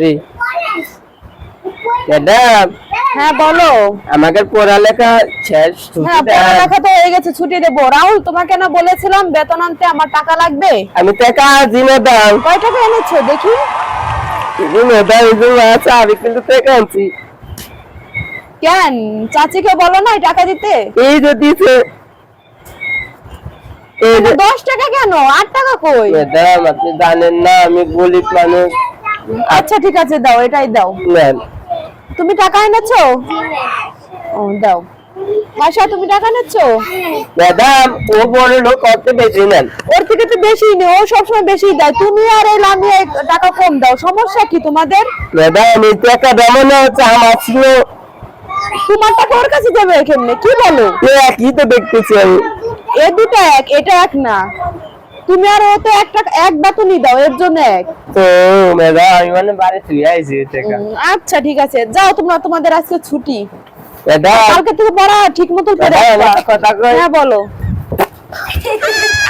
রে ম্যাডাম হ্যাঁ বলো। আমাদের পড়ালেখা শেষ হ্যাঁ পড়ালেখা তো হয়ে গেছে ছুটি দেবো। রাহুল তোমাকে না বলেছিলাম বেতন আনতে আমার টাকা লাগবে? আমি টাকা ম্যাডাম। কয় টাকা এনেছো? দেখি। ম্যাডাম এই যে আছে আমি কিন্তু টাকা আনছি। কেন? চাচিকে বলো না টাকা দিতে। এই যে দিছে। এই যে দশ টাকা কেন? আট টাকা কই? ম্যাডাম আপনি জানেন না আমি গরিব মানুষ। আচ্ছা ঠিক আছে দাও এটাই দাও। নেন। তুমি টাকা এনেছো? ও দাও। ভাষা তুমি টাকা এনেছো? ম্যাডাম ও বড় লোক করতে বেশি নেন। ওর থেকে তো বেশি নেই ও সবসময় বেশি দেয়। তুমি আর এই লামিয়ে টাকা কম দাও সমস্যা কি তোমাদের? ম্যাডাম এই টাকা মনে হচ্ছে আমার ছিল তোমার টাকা ওর কাছে যাবে কেমনে কি বলো? এ একই তো দেখতেছি আমি। এ দুটো এক এটা এক না। তুমি আর ও তো এক টাকা এক বেতনই দাও এর জন্য এক। তো মেদা আমি মানে বাড়ি ফিরে আইছি থেকে। আচ্ছা ঠিক আছে। যাও তোমরা তোমাদের আজকে ছুটি। ম্যাডাম কালকে থেকে পড়া ঠিক মতো। একটা কথা কই? হ্যাঁ বলো।